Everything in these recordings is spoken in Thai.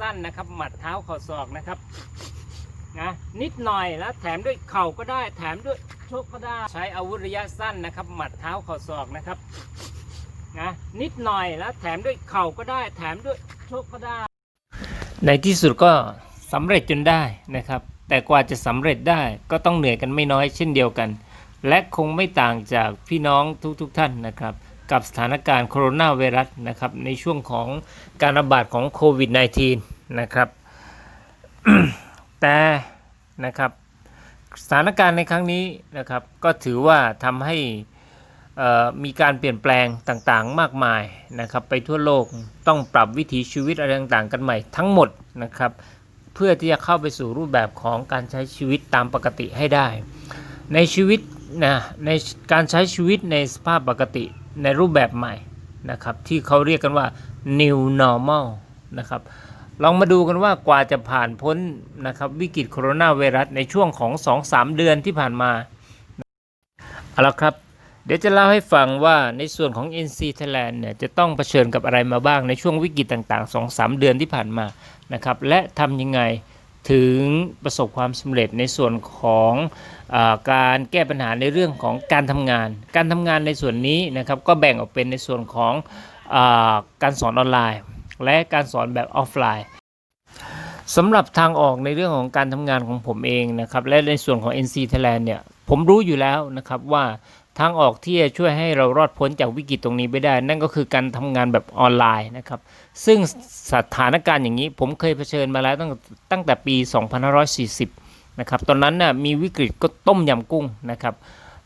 สั้นนะครับ หมัดเท้าเข่าศอกนะครับนะนิดหน่อยแล้วแถมด้วยเข่าก็ได้ แถมด้วยโชกก็ได้ใช้อาวุธระยะสั้นนะครับ หมัดเท้าเข่าศอกนะครับนะนิดหน่อยแล้วแถมด้วยเข่าก็ได้ แถมด้วยโชกก็ได้ ในที่สุดก็สำเร็จจนได้นะครับ แต่กว่าจะสำเร็จได้ก็ต้องเหนื่อยกันไม่น้อยเช่นเดียวกัน และคงไม่ต่างจากพี่น้องทุกๆทท่านนะครับ กับสถานการณ์โคโรนาไวรัสนะครับในช่วงของการระบาดของโควิด -19 นะครับแต่นะครับสถานการณ์ในครั้งนี้นะครับก็ถือว่าทำให้มีการเปลี่ยนแปลงต่างๆมากมายนะครับไปทั่วโลกต้องปรับวิถีชีวิตอะไรต่างๆ กันใหม่ทั้งหมดนะครับเพื่อที่จะเข้าไปสู่รูปแบบของการใช้ชีวิตตามปกติให้ได้ ในชีวิตนะในการใช้ชีวิตในสภาพปกติ ในรูปแบบใหม่นะครับที่เขาเรียกกันว่า new normal นะครับลองมาดูกันว่ากว่าจะผ่านพ้นนะครับวิกฤตโคโรนาไวรัสในช่วงของ 2-3 เดือนที่ผ่านมาเอาละครับ เดี๋ยวจะเล่าให้ฟังว่าในส่วนของ NC Thailand เนี่ยจะต้องเผชิญกับอะไรมาบ้างในช่วงวิกฤตต่าง ๆ 2-3 เดือนที่ผ่านมานะครับและทำยังไง ถึงประสบความสำเร็จในส่วนของอการแก้ปัญหาในเรื่องของการทำงาน การทำงานในส่วนนี้นะครับก็แบ่งออกเป็นในส่วนของอการสอนออนไลน์ และการสอนแบบออฟไลน์สำหรับทางออกในเรื่องของการทำงานของผมเองนะครับและในส่วนของ NC Thailand เนี่ยผมรู้อยู่แล้วนะครับว่า ทางออกที่จะช่วยให้เรารอดพ้นจากวิกฤตตรงนี้ไปได้ นั่นก็คือการทำงานแบบออนไลน์นะครับ ซึ่งสถานการณ์อย่างนี้ผมเคยเผชิญมาแล้วตั้งตั้งแต่ปี 2540 นะครับ ตอนนั้นน่ะมีวิกฤตก็ต้มยำกุ้งนะครับ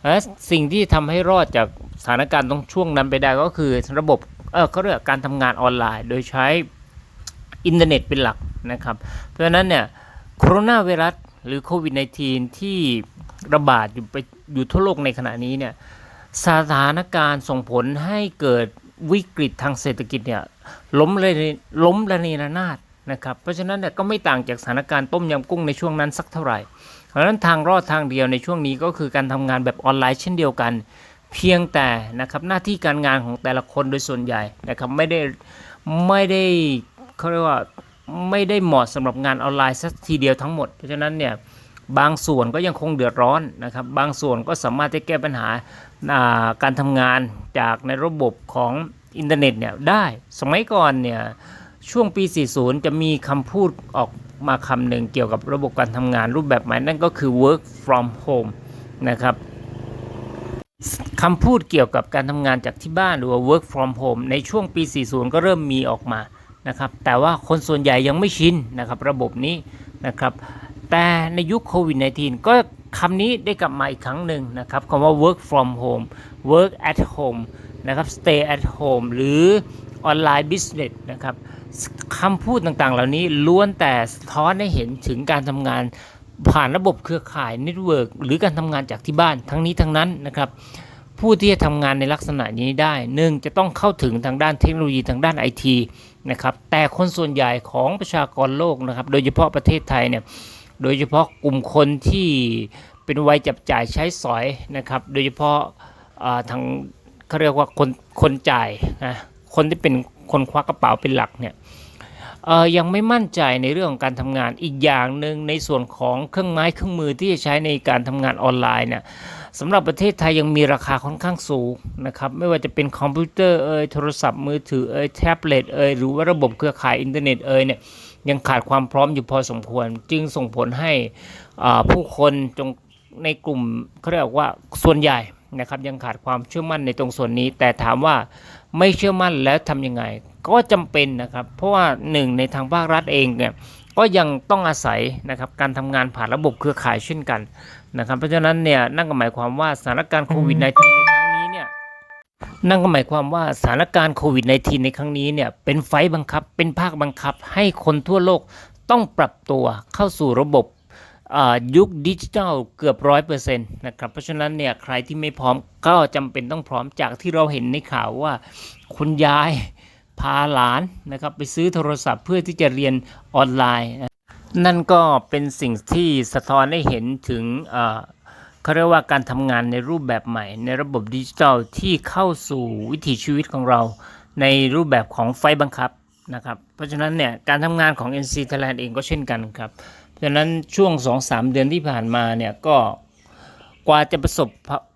และสิ่งที่ทำให้รอดจากสถานการณ์ตรงช่วงนั้นไปได้ก็คือระบบเออเขาเรียกการทำงานออนไลน์ โดยใช้อินเทอร์เน็ตเป็นหลักนะครับ เพราะฉะนั้นเนี่ยโคโรนาไวรัสหรือโควิด -19 ที่ ระบาดอยู่ไปอยู่ทั่วโลกในขณะนี้เนี่ยสถานการณ์ส่งผลให้เกิดวิกฤตทางเศรษฐกิจเนี่ยล้มเลยล้มระเนระนาดนะครับ เพราะฉะนั้นเนี่ยก็ไม่ต่างจากสถานการณ์ต้มยำกุ้งในช่วงนั้นสักเท่าไหร่ เพราะฉะนั้นทางรอดทางเดียวในช่วงนี้ก็คือการทำงานแบบออนไลน์เช่นเดียวกัน เพียงแต่นะครับหน้าที่การงานของแต่ละคนโดยส่วนใหญ่นะครับไม่ได้ไม่ได้เขาเรียกว่าไม่ได้เหมาะสำหรับงานออนไลน์สักทีเดียวทั้งหมด เพราะฉะนั้นเนี่ย บางส่วนก็ยังคงเดือดร้อนนะครับ บางส่วนก็สามารถจะแก้ปัญหาาการทำงานจากในระบบของอินเทอร์เน็ตเนี่ยได้ สมัยก่อนเนี่ยช่วงปี 40 จะมีคำพูดออกมาคำหนึ่งเกี่ยวกับระบบการทำงานรูปแบบใหม่นั่นก็คือ work from home นะครับคำพูดเกี่ยวกับการทำงานจากที่บ้านหรือว่า work from home ในช่วงปี 40 ก็เริ่มมีออกมานะครับ แต่ว่าคนส่วนใหญ่ยังไม่ชินนะครับระบบนี้นะครับ แต่ในยุคโควิด -19 ก็คำนี้ได้กลับมาอีกครั้งหนึ่งนะครับคำว่า work from home work at home นะครับ stay at home หรือ online business นะครับคำพูดต่างๆ เหล่านี้ล้วนแต่สะท้อนให้เห็นถึงการทำงานผ่านระบบเครือข่ายเน็ตเวิร์กหรือการทำงานจากที่บ้านทั้งนี้ทั้งนั้นนะครับผู้ที่จะทำงานในลักษณะนี้ได้หนึ่งจะต้องเข้าถึงทางด้านเทคโนโลยีทางด้านไอทีนะครับแต่คนส่วนใหญ่ของประชากรโลกนะครับโดยเฉพาะประเทศไทยเนี่ย โดยเฉพาะกลุ่มคนที่เป็นวัยจับจ่ายใช้สอยนะครับ โดยเฉพาะาทางเขาเรียกว่าคนคนจ่ายนะคนที่เป็นคนควักกระเป๋าเป็นหลักเนี่ยยังไม่มั่นใจในเรื่องของการทำงานอีกอย่างหนึ่งในส่วนของเครื่องไม้เครื่องมือที่จะใช้ในการทำงานออนไลน์เนี่ยสำหรับประเทศไทยยังมีราคาค่อนข้างสูงนะครับไม่ว่าจะเป็นคอมพิวเตอร์เอ่ยโทรศัพท์มือถือเอ่ยแท็บเล็ตเอ่ยหรือว่าระบบเครือข่ายอินเทอร์เน็ตเอ่ยเนี่ย ยังขาดความพร้อมอยู่พอสมควร จึงส่งผลให้ผู้คนจงในกลุ่มเขาเรียกว่าส่วนใหญ่นะครับยังขาดความเชื่อมั่นในตรงส่วนนี้ แต่ถามว่าไม่เชื่อมั่นแล้วทำยังไง ก็จำเป็นนะครับ เพราะว่าหนึ่งในทางภาครัฐเองเนี่ยก็ยังต้องอาศัยนะครับการทำงานผ่านระบบเครือข่ายเช่นกันนะครับเพราะฉะนั้นเนี่ยนั่นก็หมายความว่าสถานการณ์โควิด -19 นั่นก็หมายความว่าสถานการณ์โควิด -19 ในครั้งนี้เนี่ยเป็นไฟบังคับ เป็นภาคบังคับ ให้คนทั่วโลกต้องปรับตัวเข้าสู่ระบบยุคดิจิทัลเกือบร้อยเปอร์เซ็นต์นะครับ เพราะฉะนั้นเนี่ยใครที่ไม่พร้อมก็จำเป็นต้องพร้อมจากที่เราเห็นในข่าวว่า คุณยายพาหลานนะครับไปซื้อโทรศัพท์เพื่อที่จะเรียนออนไลน์ นั่นก็เป็นสิ่งที่สะท้อนให้เห็นถึง เขาเรียกว่าการทำงานในรูปแบบใหม่ ในระบบดิจิทัลที่เข้าสู่วิถีชีวิตของเรา ในรูปแบบของไฟบังคับนะครับ เพราะฉะนั้นเนี่ยการทำงานของ NC Thailand เองก็เช่นกันครับ เพราะฉะนั้นช่วง 2-3 เดือนที่ผ่านมาเนี่ยก็กว่าจะประสบ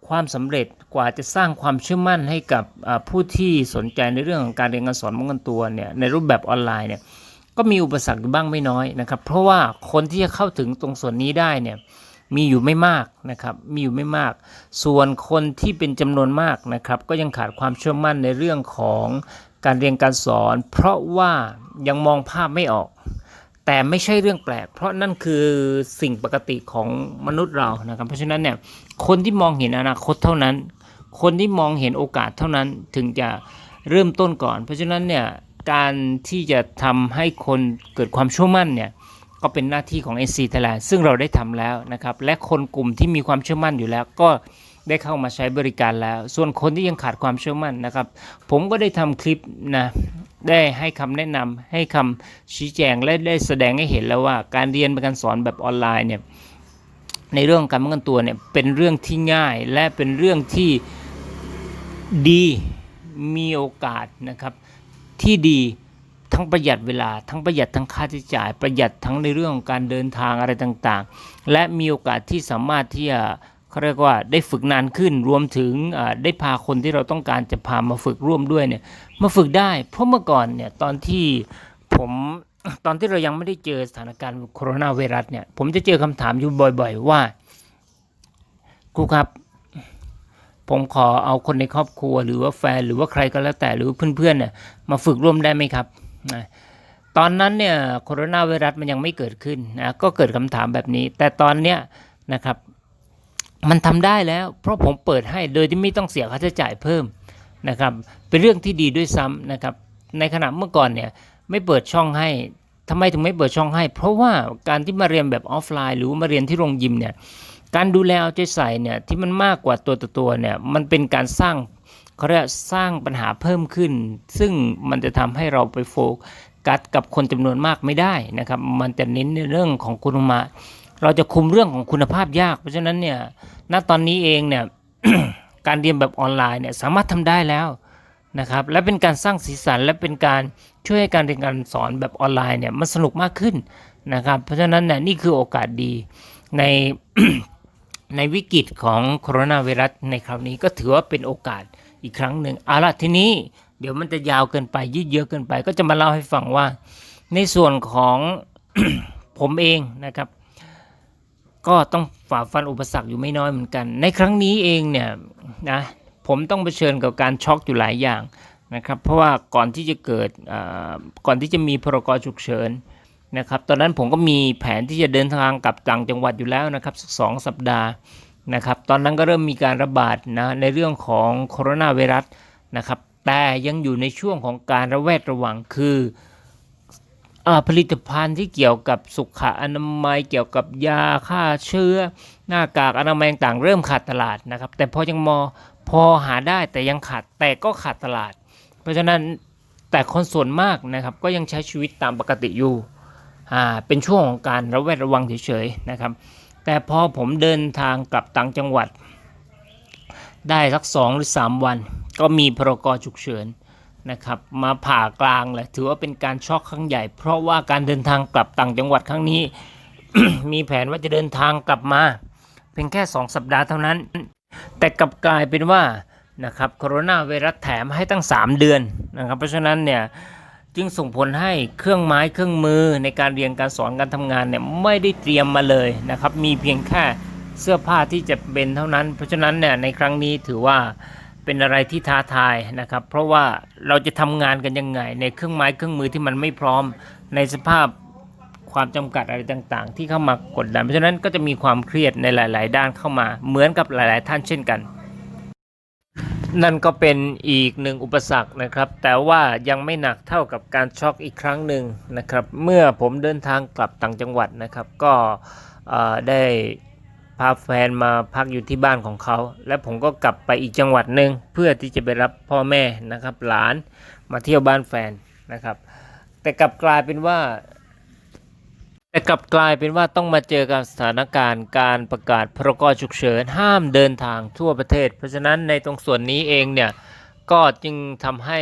ความสำเร็จกว่าจะสร้างความเชื่อมั่นให้กับผู้ที่สนใจในเรื่องของการเรียนการสอนป้องกันตัวเนี่ยในรูปแบบออนไลน์เนี่ยก็มีอุปสรรคบ้างไม่น้อยนะครับ เพราะว่าคนที่จะเข้าถึงตรงส่วนนี้ได้เนี่ย มีอยู่ไม่มากนะครับ มีอยู่ไม่มาก ส่วนคนที่เป็นจำนวนมากนะครับ ก็ยังขาดความเชื่อมั่นในเรื่องของการเรียนการสอน เพราะว่ายังมองภาพไม่ออก แต่ไม่ใช่เรื่องแปลก เพราะนั่นคือสิ่งปกติของมนุษย์เรานะครับ เพราะฉะนั้นเนี่ยคนที่มองเห็นอนาคตเท่านั้น คนที่มองเห็นโอกาสเท่านั้นถึงจะเริ่มต้นก่อน เพราะฉะนั้นเนี่ยการที่จะทำให้คนเกิดความเชื่อมั่นเนี่ย ก็เป็นหน้าที่ของ NC Thailand ซึ่งเราได้ทำแล้วนะครับ และคนกลุ่มที่มีความเชื่อมั่นอยู่แล้ว ก็ได้เข้ามาใช้บริการแล้ว ส่วนคนที่ยังขาดความเชื่อมั่นนะครับ ผมก็ได้ทำคลิปนะได้ให้คำแนะนำให้คำชี้แจงและได้แสดงให้เห็นแล้วว่าการเรียนการสอนแบบออนไลน์เนี่ยในเรื่องของการป้องกันตัวเนี่ยเป็นเรื่องที่ง่ายและเป็นเรื่องที่ดีมีโอกาสนะครับที่ดี ทั้งประหยัดเวลา ทั้งประหยัดทั้งค่าใช้จ่าย ประหยัดทั้งในเรื่องของการเดินทางอะไรต่างๆ และมีโอกาสที่สามารถที่จะเขาเรียกว่าได้ฝึกนานขึ้นรวมถึงได้พาคนที่เราต้องการจะพามาฝึกร่วมด้วยเนี่ยมาฝึกได้ เพราะเมื่อก่อนเนี่ยตอนที่ผมตอนที่เรายังไม่ได้เจอสถานการณ์โคโรนาไวรัสเนี่ยผมจะเจอคำถามอยู่บ่อย ๆ ว่าครูครับผมขอเอาคนในครอบครัวหรือว่าแฟนหรือว่าใครก็แล้วแต่หรือเพื่อนๆเนี่ยมาฝึกร่วมได้ไหมครับ นะตอนนั้นเนี่ยโคโรนาไวรัสมันยังไม่เกิดขึ้นนะก็เกิดคำถามแบบนี้ แต่ตอนเนี้ยนะครับมันทำได้แล้ว เพราะผมเปิดให้โดยที่ไม่ต้องเสียค่าใช้จ่ายเพิ่มนะครับเป็นเรื่องที่ดีด้วยซ้ำนะครับในขณะเมื่อก่อนเนี่ยไม่เปิดช่องให้ทำไมถึงไม่เปิดช่องให้ เพราะว่าการที่มาเรียนแบบออฟไลน์ หรือมาเรียนที่โรงยิมเนี่ยการดูแลเอาใจใส่เนี่ยที่มันมากกว่าตัวต่อตัวเนี่ยมันเป็นการสร้าง เขาเรียกสร้างปัญหาเพิ่มขึ้น ซึ่งมันจะทำให้เราไปโฟกัสกับคนจำนวนมากไม่ได้นะครับ มันจะเน้นในเรื่องของคุณภาเราจะคุมเรื่องของคุณภาพยาก เพราะฉะนั้นเนี่ยณตอนนี้เองเนี่ยการเรียนแบบออนไลน์เนี่ยสามารถทำได้แล้วนะครับและเป็นการสร้างสีสันและเป็นการช่วยให้การเรียนการสอนแบบออนไลน์เนี่ยมันสนุกมากขึ้นนะครับเพราะฉะนั้นเนี่ยนี่คือโอกาสดีในในวิกฤตของโคโรนาไวรัสในคราวนี้ก็ถือว่าเป็นโอกาส อีกครั้งหนึ่งเอาละทีนี้เดี๋ยวมันจะยาวเกินไปยืดเยอะเกินไป ก็จะมาเล่าให้ฟังว่า ในส่วนของผมเองนะครับ ก็ต้องฝ่าฟันอุปสรรคอยู่ไม่น้อยเหมือนกัน ในครั้งนี้เองเนี่ยนะผมต้องเผชิญกับการช็อกอยู่หลายอย่างนะครับเพราะว่าก่อนที่จะเกิดอ่าก่อนที่จะมีพรกฉุกเฉินนะครับตอนนั้นผมก็มีแผนที่จะเดินทางกลับต่างจังหวัดอยู่แล้วนะครับสักสองสัปดาห์ นะครับตอนนั้นก็เริ่มมีการระบาดนะในเรื่องของโคโรนาไวรัสนะครับแต่ยังอยู่ในช่วงของการระแวดระวังคืออผลิตภัณฑ์ที่เกี่ยวกับสุขอนามัย เกี่ยวกับยาฆ่าเชื้อ หน้ากากอนามัยต่างเริ่มขาดตลาดนะครับแต่พอยังมอพอหาได้แต่ยังขาดแต่ก็ขาดตลาด เพราะฉะนั้นแต่คนส่วนมากนะครับก็ยังใช้ชีวิตตามปกติอยู่เป็นช่วงของการระแวดระวังเฉยๆนะครับ แต่พอผมเดินทางกลับต่างจังหวัด ได้สักสองหรือสามวัน ก็มีพรกฉุกเฉินนะครับมาผ่ากลางเลยถือว่าเป็นการช็อกครั้งใหญ่ เพราะว่าการเดินทางกลับต่างจังหวัดครั้งนี้ มีแผนว่าจะเดินทางกลับมา เพียงแค่ 2 สัปดาห์เท่านั้น แต่กลับกลายเป็นว่านะครับโคโรนาไวรัสแถมให้ตั้ง 3 เดือนนะครับเพราะฉะนั้นเนี่ย จึงส่งผลให้เครื่องไม้เครื่องมือในการเรียนการสอนการทำงานเนี่ยไม่ได้เตรียมมาเลยนะครับ มีเพียงแค่เสื้อผ้าที่จะเป็นเท่านั้น เพราะฉะนั้นเนี่ยในครั้งนี้ถือว่าเป็นอะไรที่ท้าทายนะครับ เพราะว่าเราจะทำงานกันยังไง ในเครื่องไม้เครื่องมือที่มันไม่พร้อมในสภาพความจำกัดอะไรต่างๆ ที่เข้ามากดดัน เพราะฉะนั้นก็จะมีความเครียดในหลาย ๆ ด้านเข้ามาเหมือนกับหลาย ๆ ท่านเช่นกัน นั่นก็เป็นอีกหนึ่งอุปสรรคนะครับ แต่ว่ายังไม่หนักเท่ากับการช็อกอีกครั้งหนึ่งนะครับ เมื่อผมเดินทางกลับต่างจังหวัดนะครับ ก็ได้พาแฟนมาพักอยู่ที่บ้านของเขา และผมก็กลับไปอีกจังหวัดหนึ่งเพื่อที่จะไปรับพ่อแม่นะครับ หลานมาเที่ยวบ้านแฟนนะครับ แต่กลับกลายเป็นว่า แต่กลับกลายเป็นว่าต้องมาเจอกับสถานการณ์การประกาศพรกฉุกเฉินห้ามเดินทางทั่วประเทศ เพราะฉะนั้นในตรงส่วนนี้เองเนี่ยก็จึงทำให้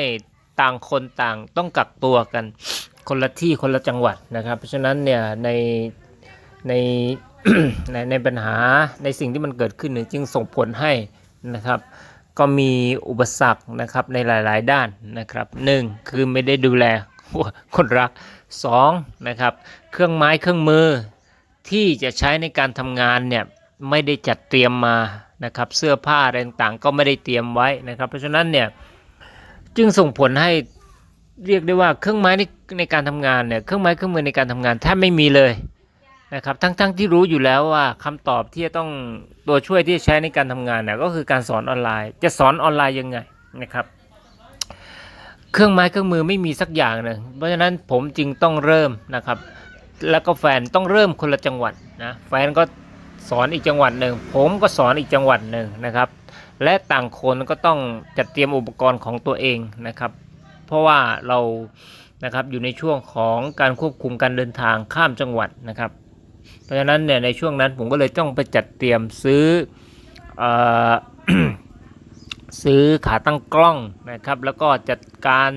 ต่างคนต่างต้องกักตัวกันคนละที่คนละจังหวัดนะครับ เพราะฉะนั้นเนี่ยในในในในปัญหาในสิ่งที่มันเกิดขึ้นเนี่ยจึงส่งผลให้นะครับ ก็มีอุปสรรคนะครับในหลาย ๆ ด้านนะครับหนึ่งคือไม่ได้ดูแลคนรัก สองนะครับเครื่องไม้เครื่องมือที่จะใช้ในการทำงานเนี่ยไม่ได้จัดเตรียมมานะครับเสื้อผ้าอะไรต่างๆก็ไม่ได้เตรียมไว้นะครับ เพราะฉะนั้นเนี่ยจึงส่งผลให้เรียกได้ว่าเครื่องไม้ในในการทำงานเนี่ยเครื่องไม้เครื่องมือในการทำงานแทบไม่มีเลยนะครับทั้งๆที่รู้อยู่แล้วว่าคำตอบที่จะต้องตัวช่วยที่จะใช้ในการทำงานเนี่ยก็คือการสอนออนไลน์ จะสอนออนไลน์ยังไงนะครับ เครื่องไม้เครื่องมือไม่มีสักอย่างหนึ่งเพราะฉะนั้นผมจึงต้องเริ่มนะครับ แล้วก็แฟนต้องเริ่มคนละจังหวัดนะแฟนก็สอนอีกจังหวัดหนึ่งผมก็สอนอีกจังหวัดหนึ่งนะครับ และต่างคนก็ต้องจัดเตรียมอุปกรณ์ของตัวเองนะครับ เพราะว่าเรานะครับอยู่ในช่วงของการควบคุมการเดินทางข้ามจังหวัดนะครับ เพราะฉะนั้นเนี่ยในช่วงนั้นผมก็เลยต้องไปจัดเตรียมซื้อเออ ซื้อขาตั้งกล้องนะครับ แล้วก็จัดการ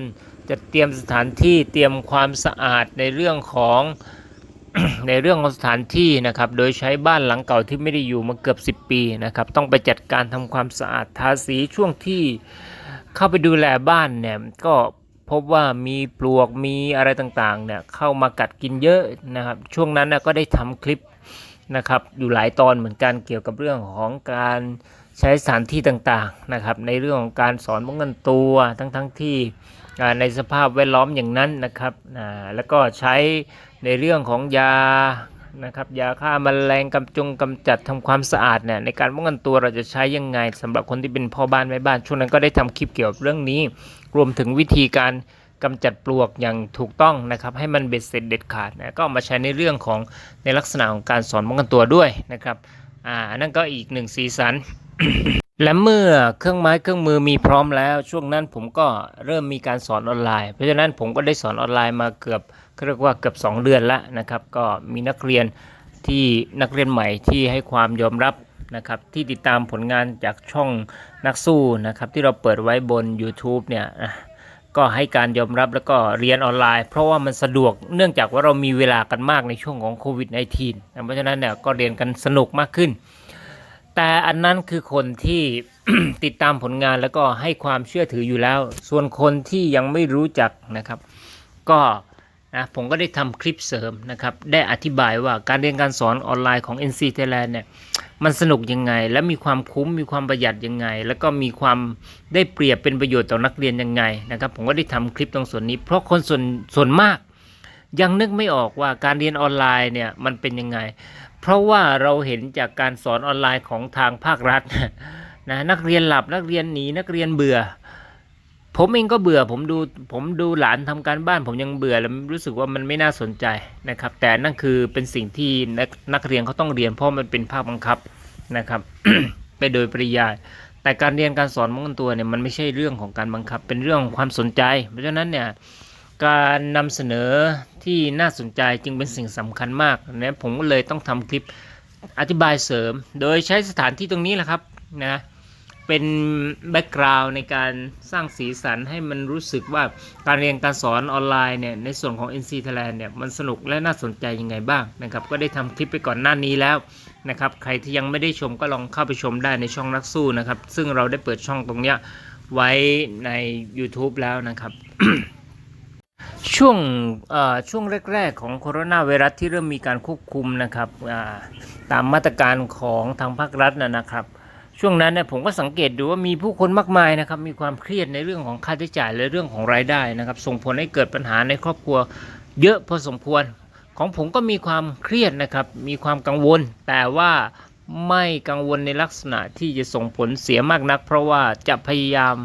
จัดเตรียมสถานที่เตรียมความสะอาดในเรื่องของในเรื่องของสถานที่นะครับ โดยใช้บ้านหลังเก่าที่ไม่ได้อยู่มาเกือบ 10 ปีนะครับ ต้องไปจัดการทำความสะอาดทาสีช่วงที่เข้าไปดูแลบ้านเนี่ยก็พบว่ามีปลวกมีอะไรต่างๆเนี่ยเข้ามากัดกินเยอะนะครับ ช่วงนั้นนะก็ได้ทำคลิปนะครับ อยู่หลายตอนเหมือนกันเกี่ยวกับเรื่องของการ ใช้สถานที่ต่างๆนะครับ ในเรื่องของการสอนป้องกันตัวทั้งๆที่อ่ในสภาพแวดล้อมอย่างนั้นนะครับอ่าแล้วก็ใช้ในเรื่องของยานะครับยาฆ่าแมลงกำจงกำจัดทำความสะอาดเนี่ยในการป้องกันตัวเราจะใช้ยังไงสำหรับคนที่เป็นพ่อบ้านแม่บ้านช่วงนั้นก็ได้ทำคลิปเกี่ยวกับเรื่องนี้ รวมถึงวิธีการกำจัดปลวกอย่างถูกต้องนะครับ ให้มันเบ็ดเสร็จเด็ดขาดนะก็มาใช้ในเรื่องของในลักษณะของการสอนป้องกันตัวด้วยนะครับอ่านั่นก็อีกหนึ่งสีสัน และเมื่อเครื่องไม้เครื่องมือมีพร้อมแล้ว ช่วงนั้นผมก็เริ่มมีการสอนออนไลน์ เพราะฉะนั้นผมก็ได้สอนออนไลน์มาเกือบเรียกว่าเกือบ 2 เดือนแล้วนะครับ ก็มีนักเรียนที่นักเรียนใหม่ที่ให้ความยอมรับนะครับที่ติดตามผลงานจากช่องนักสู้นะครับที่เราเปิดไว้บน YouTube เนี่ยก็ให้การยอมรับแล้วก็เรียนออนไลน์ เพราะว่ามันสะดวกเนื่องจากว่าเรามีเวลากันมากในช่วงของโควิด -19 เพราะฉะนั้นเนี่ยก็เรียนกันสนุกมากขึ้น แต่อันนั้นคือคนที่ติดตามผลงานแล้วก็ให้ความเชื่อถืออยู่แล้ว ส่วนคนที่ยังไม่รู้จักนะครับ ก็นะผมก็ได้ทำคลิปเสริมนะครับ ได้อธิบายว่าการเรียนการสอนออนไลน์ของ NC Thailand เนี่ยมันสนุกยังไง และมีความคุ้มมีความประหยัดยังไง แล้วก็มีความได้เปรียบเป็นประโยชน์ต่อนักเรียนยังไงนะครับผมก็ได้ทำคลิปตรงส่วนนี้ เพราะคนส่วนส่วนมากยังนึกไม่ออกว่าการเรียนออนไลน์เนี่ยมันเป็นยังไง เพราะว่าเราเห็นจากการสอนออนไลน์ของทางภาครัฐนะนักเรียนหลับนักเรียนหนีนักเรียนเบื่อ ผมเองก็เบื่อผมดูผมดูหลานทำการบ้านผมยังเบื่อแล้วรู้สึกว่ามันไม่น่าสนใจนะครับ แต่นั่นคือเป็นสิ่งที่นักนักเรียนเขาต้องเรียนเพราะมันเป็นภาคบังคับนะครับไปโดยปริยาย แต่การเรียนการสอนป้องกันตัวเนี่ยมันไม่ใช่เรื่องของการบังคับเป็นเรื่องของความสนใจ เพราะฉะนั้นเนี่ย การนำเสนอที่น่าสนใจจึงเป็นสิ่งสำคัญมากนะผมก็เลยต้องทำคลิปอธิบายเสริม โดยใช้สถานที่ตรงนี้แหละครับนะเป็นแบ็กกราวน์ในการสร้างสีสันให้มันรู้สึกว่าการเรียนการสอนออนไลน์เนี่ยในส่วนของ NC Thailand เนี่ยมันสนุกและน่าสนใจยังไงบ้างนะครับก็ได้ทำคลิปไปก่อนหน้านี้แล้วนะครับใครที่ยังไม่ได้ชมก็ลองเข้าไปชมได้ในช่องนักสู้นะครับซึ่งเราได้เปิดช่องตรงเนี้ยไว้ใน YouTube แล้วนะครับ ช่วงช่วงแรก ๆ ของโคโรนาไวรัสที่เริ่มมีการควบคุมนะครับตามมาตรการของทางภาครัฐนะนะครับ ช่วงนั้นเนี่ยผมก็สังเกตดูว่ามีผู้คนมากมายนะครับมีความเครียดในเรื่องของค่าใช้จ่ายและเรื่องของรายได้นะครับ ส่งผลให้เกิดปัญหาในครอบครัวเยอะพอสมควร ของผมก็มีความเครียดนะครับ มีความกังวล แต่ว่าไม่กังวลในลักษณะที่จะส่งผลเสียมากนัก เพราะว่าจะพยายาม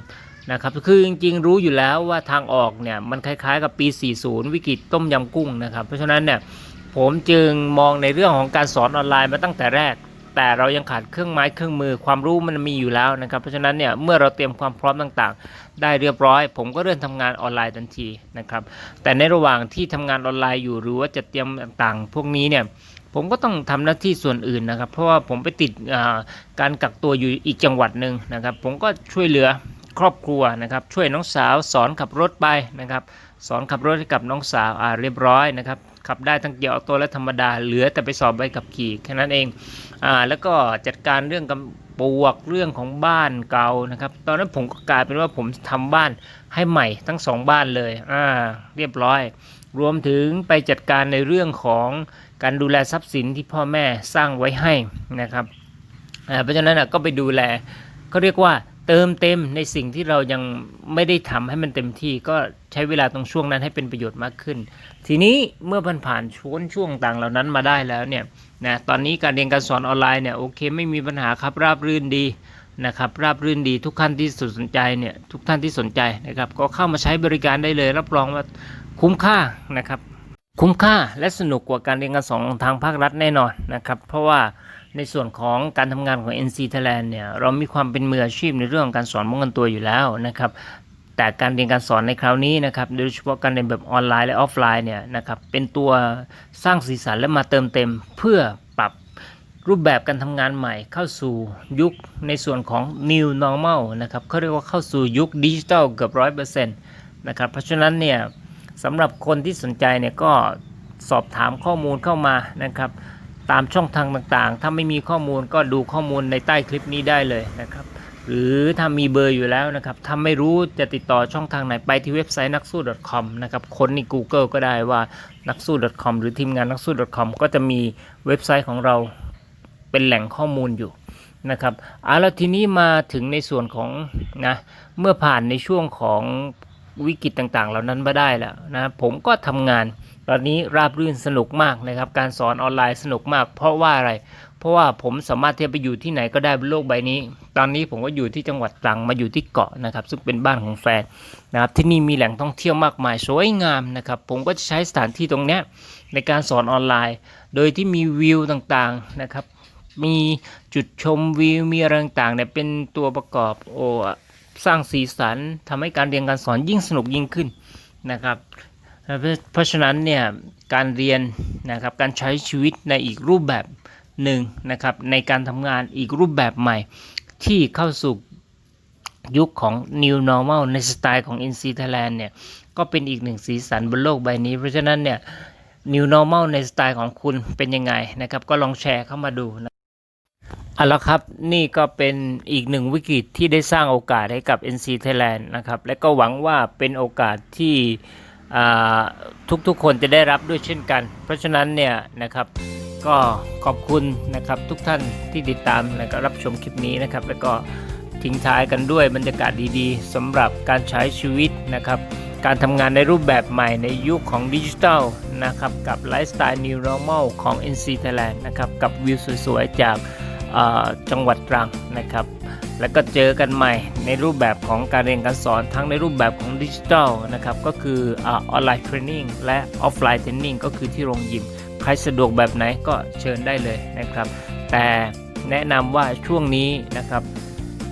นะครับคือจริงๆรู้อยู่แล้วว่าทางออกเนี่ยมันคล้ายๆกับปี 40 วิกฤตต้มยำกุ้งนะครับเพราะฉะนั้นเนี่ยผมจึงมองในเรื่องของการสอนออนไลน์มาตั้งแต่แรก แต่เรายังขาดเครื่องไม้เครื่องมือความรู้มันมีอยู่แล้วนะครับเพราะฉะนั้นเนี่ยเมื่อเราเตรียมความพร้อมต่างๆ ได้เรียบร้อย ผมก็เริ่มทำงานออนไลน์ทันทีนะครับแต่ในระหว่างที่ทำงานออนไลน์อยู่หรือว่าจะเตรียมต่างๆ พวกนี้เนี่ยผมก็ต้องทำหน้าที่ส่วนอื่นนะครับ เพราะว่าผมไปติดการกักตัวอยู่อีกจังหวัดหนึ่งนะครับ ผมก็ช่วยเหลือ ครอบครัวนะครับ ช่วยน้องสาวสอนขับรถไปนะครับ สอนขับรถให้กับน้องสาวอ่าเรียบร้อยนะครับขับได้ทั้งเกียร์ออโต้และธรรมดาเหลือแต่ไปสอบใบขับขี่แค่นั้นเองอ่าแล้วก็จัดการเรื่องกำปวกเรื่องของบ้านเก่านะครับ ตอนนั้นผมก็กลายเป็นว่าผมทำบ้านให้ใหม่ทั้งสองบ้านเลยอ่าเรียบร้อย รวมถึงไปจัดการในเรื่องของการดูแลทรัพย์สินที่พ่อแม่สร้างไว้ให้นะครับเพราะฉะนั้นก็ไปดูแลเขาเรียกว่า เติมเต็มในสิ่งที่เรายังไม่ได้ทำให้มันเต็มที่ก็ใช้เวลาตรงช่วงนั้นให้เป็นประโยชน์มากขึ้น ทีนี้เมื่อผ่านผ่านช่วงช่วงต่างเหล่านั้นมาได้แล้วเนี่ยนะตอนนี้การเรียนการสอนออนไลน์เนี่ยโอเคไม่มีปัญหาครับราบรื่นดีนะครับราบรื่นดีทุกท่านที่สนใจเนี่ยทุกท่านที่สนใจนะครับก็เข้ามาใช้บริการได้เลย รับรองว่าคุ้มค่านะครับ คุ้มค่าและสนุกกว่าการเรียนการสอนทางภาครัฐแน่นอนนะครับ เพราะว่า ในส่วนของการทำงานของ NC Thailand เนี่ยเรามีความเป็นมืออาชีพในเรื่องของการสอนป้องกันตัวอยู่แล้วนะครับแต่การเรียนการสอนในคราวนี้นะครับโดยเฉพาะการเรียนแบบออนไลน์และออฟไลน์เนี่ยนะครับเป็นตัวสร้างสีสันและมาเติมเต็ม เพื่อปรับรูปแบบการทำงานใหม่เข้าสู่ยุคในส่วนของ new normal นะครับเขาเรียกว่าเข้าสู่ยุคดิจิทัลเกือบร้อยเปอร์เซ็นต์นะครับเพราะฉะนั้นเนี่ยสำหรับคนที่สนใจเนี่ยก็สอบถามข้อมูลเข้ามานะครับ ตามช่องทางต่างๆ ถ้าไม่มีข้อมูลก็ดูข้อมูลในใต้คลิปนี้ได้เลยนะครับ หรือถ้ามีเบอร์อยู่แล้วนะครับ ถ้าไม่รู้จะติดต่อช่องทางไหนไปที่เว็บไซต์นักสู้ .com นะครับ ค้นใน Google ก็ได้ว่านักสู้ .com หรือทีมงานนักสู้ .com ก็จะมีเว็บไซต์ของเราเป็นแหล่งข้อมูลอยู่นะครับเอาล้ทีนี้มาถึงในส่วนของนะเมื่อผ่านในช่วงของวิกฤตต่างๆ เหล่านั้นมาได้แล้วนะผมก็ทำงาน ตอนนี้ราบรื่นสนุกมากนะครับ การสอนออนไลน์สนุกมาก เพราะว่าอะไร เพราะว่าผมสามารถที่จะไปอยู่ที่ไหนก็ได้บนโลกใบนี้ ตอนนี้ผมก็อยู่ที่จังหวัดตรังมาอยู่ที่เกาะนะครับ ซึ่งเป็นบ้านของแฟนนะครับ ที่นี่มีแหล่งท่องเที่ยวมากมายสวยงามนะครับ ผมก็จะใช้สถานที่ตรงนี้ในการสอนออนไลน์ โดยที่มีวิวต่างๆนะครับ มีจุดชมวิวมีอะไรต่างๆเนี่ยเป็นตัวประกอบโอสร้างสีสันทำให้การเรียนการสอนยิ่งสนุกยิ่งขึ้นนะครับ เพราะฉะนั้นเนี่ยการเรียนนะครับการใช้ชีวิตในอีกรูปแบบหนึ่งนะครับในการทำงานอีกรูปแบบใหม่ ที่เข้าสู่ยุคของ New Normal ในสไตล์ของ NC Thailand เนี่ยก็เป็นอีกหนึ่งสีสันบนโลกใบนี้ เพราะฉะนั้นเนี่ย New Normal ในสไตล์ของคุณเป็นยังไงนะครับก็ลองแชร์เข้ามาดูนะเอาละครับนี่ก็เป็นอีกหนึ่งวิกฤตที่ได้สร้างโอกาสให้กับ NC Thailand นะครับและก็หวังว่าเป็นโอกาสที่ ทุกๆคนจะได้รับด้วยเช่นกัน เพราะฉะนั้นเนี่ยนะครับก็ขอบคุณนะครับทุกท่านที่ติดตามและก็รับชมคลิปนี้นะครับ แล้วก็ทิ้งท้ายกันด้วยบรรยากาศดีๆสำหรับการใช้ชีวิตนะครับ การทำงานในรูปแบบใหม่ในยุคของดิจิทัลนะครับกับไลฟ์สไตล์ New Normal ของ NC Thailand นะครับกับวิวสวยๆ จากจังหวัดตรังนะครับ แล้วก็เจอกันใหม่ในรูปแบบของการเรียนการสอนทั้งในรูปแบบของดิจิทัลนะครับก็คือออนไลน์เทรนนิ่งและออฟไลน์เทรนนิ่งก็คือที่โรงยิม ใครสะดวกแบบไหนก็เชิญได้เลยนะครับ แต่แนะนำว่าช่วงนี้นะครับ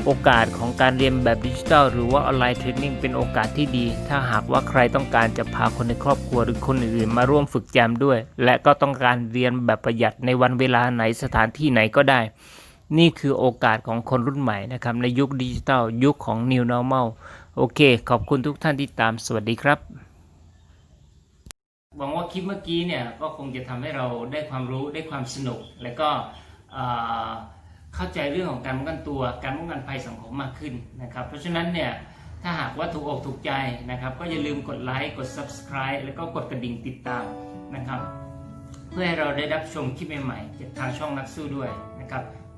โอกาสของการเรียนแบบดิจิทัลหรือว่าออนไลน์เทรนนิ่งเป็นโอกาสที่ดี ถ้าหากว่าใครต้องการจะพาคนในครอบครัวหรือคนอื่นมาร่วมฝึกแจมด้วย และก็ต้องการเรียนแบบประหยัดในวันเวลาไหนสถานที่ไหนก็ได้ นี่คือโอกาสของคนรุ่นใหม่นะครับ ในยุคดิจิทัลยุคของ New Normal โอเค ขอบคุณทุกท่านที่ตามสวัสดีครับ หวังว่าคลิปเมื่อกี้เนี่ยก็คงจะทำให้เราได้ความรู้ได้ความสนุก และก็เอ่อเข้าใจเรื่องของการป้องกันตัว การป้องกันภัยสังคมมากขึ้นนะครับ เพราะฉะนั้นเนี่ยถ้าหากว่าถูกอกถูกใจนะครับ ก็อย่าลืมกดไลค์กด subscribe แล้วก็กดกระดิ่งติดตามนะครับ เพื่อให้เราได้รับชมคลิปใหม่ๆจากทางช่องนักสู้ด้วยนะครับ